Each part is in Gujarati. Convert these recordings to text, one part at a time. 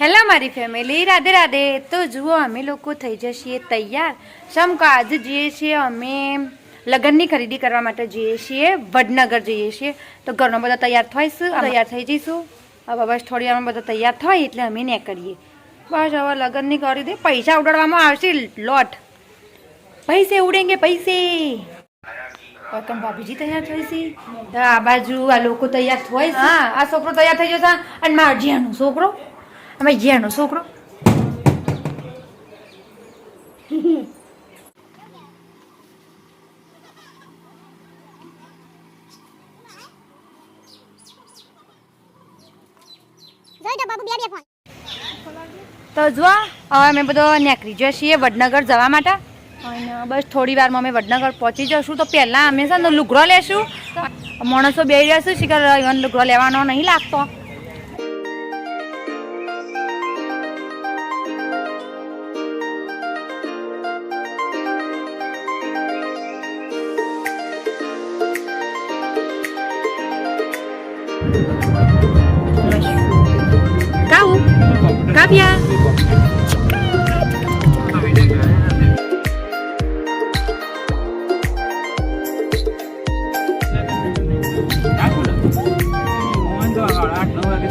હેલો મારી ફેમિલી રાધે રાધે. તો જુઓ અમે લોકો થઈ જઈએ તૈયાર. સમ કે આજે જઈએ છીએ અમે લગ્નની ખરીદી કરવા માટે જઈએ છીએ વડનગર જઈએ છીએ. તો ઘરનો બધા તૈયાર થઈશું તૈયાર થઈ જઈશું? હવે બસ થોડી વારમાં બધા તૈયાર થાય એટલે અમે ને કરીએ. બસ હવે લગ્નની કરી દે. પૈસા ઉડાડવામાં આવશે લોટ. પૈસે ઉડેંગે પૈસે. વતન ભાભીજી તૈયાર થઈ છે? આ બાજુ આ લોકો તૈયાર થાય હા આ છોકરો તૈયાર થઈ જશે. અને મારજી જ્યાંનો છોકરો. અમે જ્યાંનો છોકરો? તો જો હવે અમે બધો નીકળી જઈએ છીએ વડનગર જવા માટે. અને બસ થોડી વારમાં અમે વડનગર પહોંચી જશું. તો પહેલાં અમે છે ને લુગડો લેશું. માણસો બે રહ્યા શિખર ઇવન લુગડો લેવાનો નહીં લાગતો. Cá u Cá bia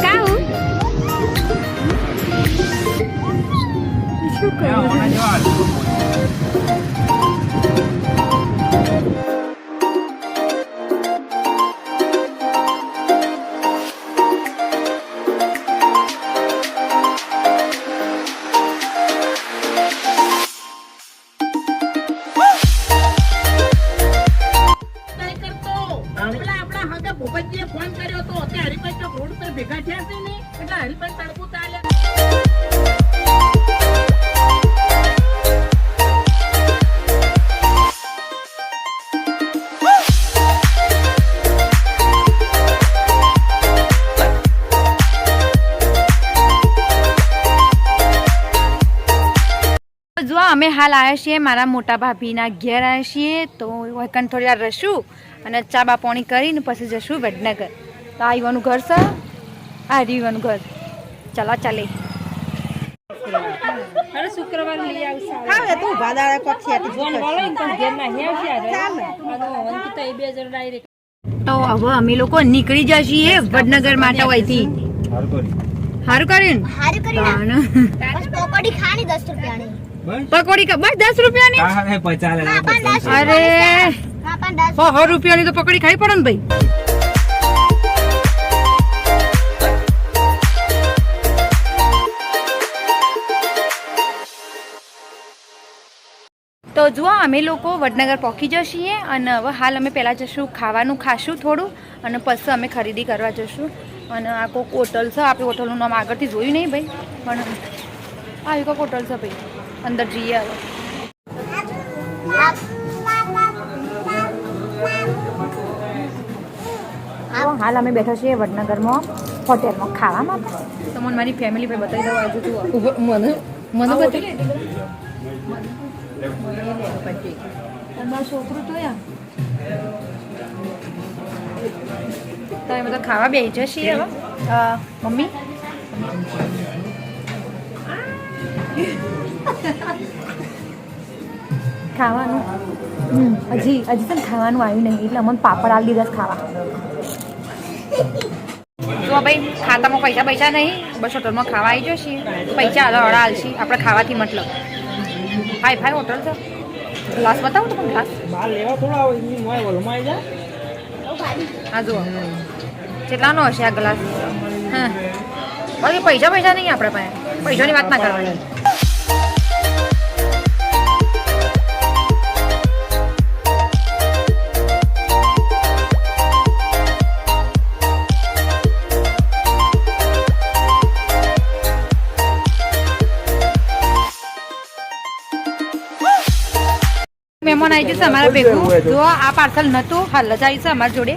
Cá u Şükür. Ya ona ne var? અમે હાલ આવ્યા છીએ મારા મોટા ભાભીના ઘેર આવ્યા છીએ તો વૈકન થોડી વાર રહીશું અને ચા બા પાણી કરીને પછી જશું વડનગર. તો આ યુવાનું ઘર છે આ રીવાનું ઘર. ચલા ચાલે. શુક્રવાર લઈ આવશે. આવે તું ભાદાળા કોક્ષી હતી ફોન વાળો ને પણ ઘેર ના આવશે અને અંકિતા એ બે જણ ડાયરેક્ટ તો હવે અમે લોકો નીકળી જઈએ છીએ વડનગર માટે અહીંથી. સારું કરીને હારું કરી ના? તાણ. બસ પોપડી ખાની 10 રૂપિયાની. પકોડી બસ દસ રૂપિયાની? ના પણ 10 અરે. ના પણ 10 સો રૂપિયાની તો પકોડી ખાઈ પડે ને ભાઈ. તો જુઓ અમે લોકો વડનગર પહોંચી જઈએ અને હવે હાલ અમે પહેલાં જશું ખાવાનું ખાશું થોડું અને પછી અમે ખરીદી કરવા જશું. અને આ કોઈક હોટલ છે આપણે હોટલનું નામ આગળથી જોયું નહીં ભાઈ. પણ આ કોઈક હોટલ છે ભાઈ. અંદર જઈએ હવે. હાલ અમે બેઠા છીએ વડનગરમાં હોટેલમાં ખાવા માટે. તો મને મારી ફેમિલી ભાઈ બતાવી દઉં આજુ જુઓ. મને? મને બતાવી છોકરું તો તો અમે તો ખાવા બે જશે હવે. મમ્મી? ખાવાનું? હમ, હજી હજી પણ ખાવાનું આવ્યું નહીં એટલે અમને પાપડ આલી દીધા ખાવા. જો ભાઈ ખાતામાં પૈસા પૈસા નહીં બસ હોટલમાં ખાવા આવી જશે. પૈસા અડા અડા હાલશે. આપણે ખાવાથી મતલબ. હાય ફાઈ હોટલ છે? ગ્લાસ બતાવો તો પણ ગ્લાસ. બાર લેવા થોડા હોય વલમાં આવી જા. જુઓ. કેટલાનો હશે આ ગ્લાસ? હા બાકી પૈસા પૈસા નહીં આપણે પાસે. પૈસાની વાત ના કરવાની. મહેમાન આવી જશે અમારા ભેગું. જો આ પાર્સલ નહોતું હાલ જ આવી છે અમારા જોડે.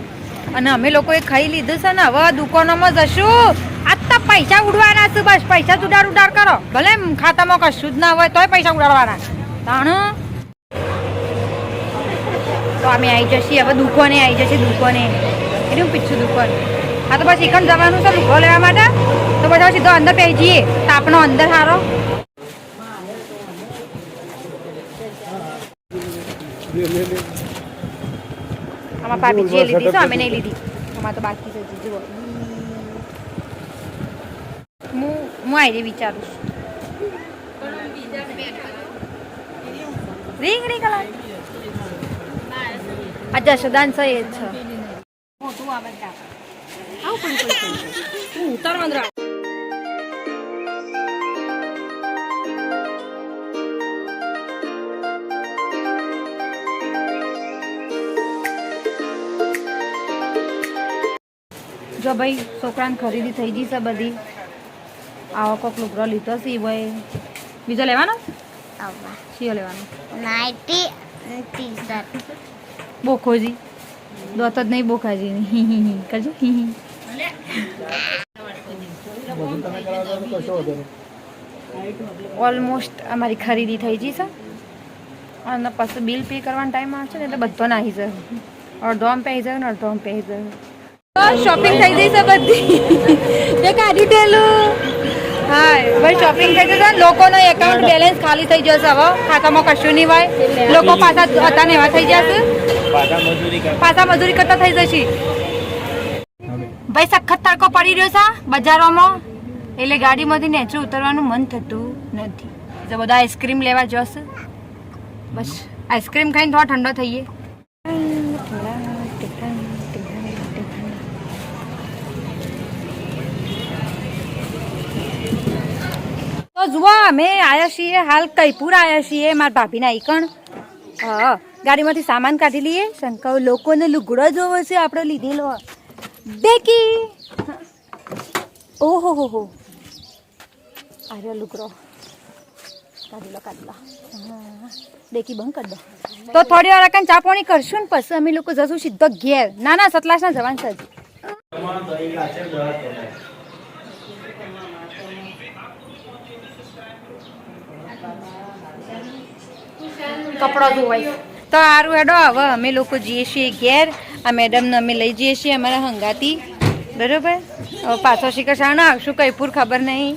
અને અમે લોકોએ ખાઈ લીધું છે ને હવે દુકાનોમાં જશું. આ તો પૈસા ઉડવાના છે બસ પૈસા જ ઉડાડ ઉડાડ કરો. ભલે ખાતામાં કશું જ ના હોય તોય પૈસા ઉડાડવાના. તાણ? તો અમે આવી જશે હવે દુકાને આવી જશે દુકાને. એનું પીછું દુકાન. હા તો બસ એકમ જવાનું છે લુગો લેવા માટે? તો બધા સીધો અંદર પહેરી જઈએ તાપનો અંદર સારો આમાં ભાભીજીએ લીધી છે અમે નહીં લીધી. આમાં તો બાકી છે જુઓ. હું હું આવી વિચારું છું. રીંગ રીંગ કલા આ જશોદાન છે એ જ છે. તું ઉતારવાનું જો ભાઈ છોકરાને ખરીદી થઈ ગઈ છે બધી. આવો કોક લુગડો લીધો છે ભાઈ. બીજો લેવાનો? શીઓ લેવાનો. નાઇટી ટી શર્ટ બોખોજી. દોત જ નહીં બોખાજી કરજો. ઓલમોસ્ટ અમારી ખરીદી થઈ ગઈ છે. અને પછી બિલ પે કરવાનો ટાઈમ આવશે ને એટલે બધો નાહી જાય. અડધો આમ પહેરી જાય ને અડધો આમ પહેરી જાય. શોપિંગ થઈ છે બધી. એ કાઢી દેલું હા ભાઈ શોપિંગ થઈ જશે લોકોનો એકાઉન્ટ બેલેન્સ ખાલી થઈ જશે હવે. ખાતામાં કશું નહીં હોય. લોકો પાછા હતા ને એવા થઈ જશે. પાછા મજૂરી કરતા થઈ જશે. ભાઈ સખત તડકો પડી રહ્યો છે બજારોમાં. એટલે ગાડીમાંથી નેચે ઉતરવાનું મન થતું નથી. બધા આઈસ્ક્રીમ લેવા જશે. બસ આઈસ્ક્રીમ ખાઈને થોડા ઠંડો થઈએ. જુઓ, અમે આવ્યા હાલ કઈપુર આવ્યા છીએ, મારા ભાભીના ઈકણ. હા, ગાડીમાંથી સામાન કાઢી લઈએ. શંકાઓ, લોકોને લુગડો જોવો છે આપણે લીધેલો. ઓહો, હો હો. લુગડો. તો થોડી વાર કાંઈ ચા કરશું ને પછી અમે લોકો જશું સીધો ઘેર. ના ના સતલાસના જવાન છે કપડો ધોવાય. તો સારું હેડો, હવે અમે લોકો જઈએ છીએ ઘેર. આ મેડમને અમે લઈ જઈએ છીએ અમારા હંગાતી. બરોબર? પાછો શિકર શાણ આવશું કઈપુર ખબર નહીં.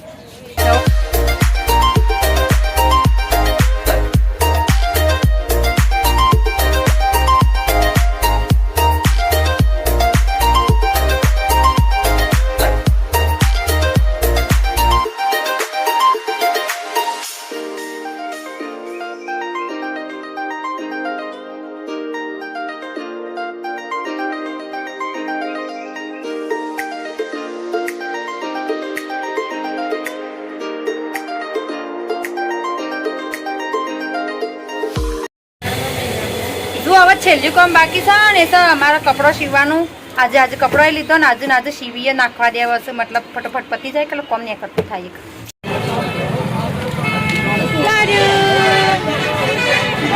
છેલ્લું કામ બાકી છે ને એ તો અમારા કપડો સીવવાનું. આજે આજે કપડો લીધો ને આજે આજે સીવીએ નાખવા દેવા છે મતલબ ફટોફટ પતી જાય કે કોમ ને કરતું થાય એક.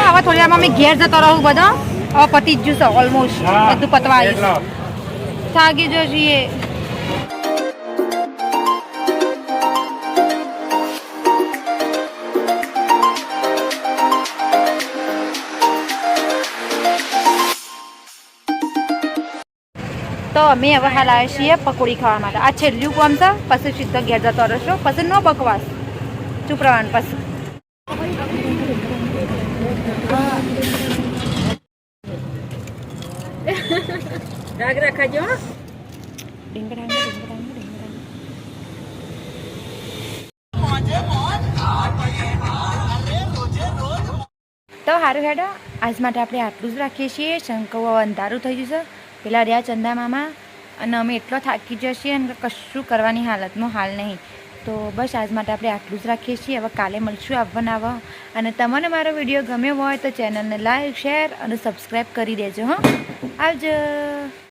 હવે થોડી વારમાં અમે ઘેર જતો રહું બધા. હવે પતી જ જશે ઓલમોસ્ટ બધું પતવા આવી થાકી જશીએ. તો અમે હવે હાલ આવ્યા છીએ પકોડી ખાવા માટે. આ છેલ્લું કોમ છે. પછી સીધો ઘેર જતો રહેશો. પછી નો બકવાસ. ચૂપ રહેવાનું પછી. રાગ રાખાજો હો. ડીંગડાંગ, ડીંગડાંગ, ડીંગડાંગ. તો સારું હેડો. આજ માટે આપણે આટલું જ રાખીએ છીએ. શંકવ અંધારું થઈ જશે પેલા રહ્યા ચંદા મામા અને અમે એટલો થાકી જઈએ અને કશું કરવાની હાલતમાં હાલ નહીં. તો બસ આજ માટે આપણે આટલું જ રાખીએ છીએ. હવે કાલે મળશું આવવાના આવો અને તમને મારો વીડિયો ગમ્યો હોય તો ચેનલને લાઈક, શેર અને સબસ્ક્રાઈબ કરી દેજો, હં. આવજો.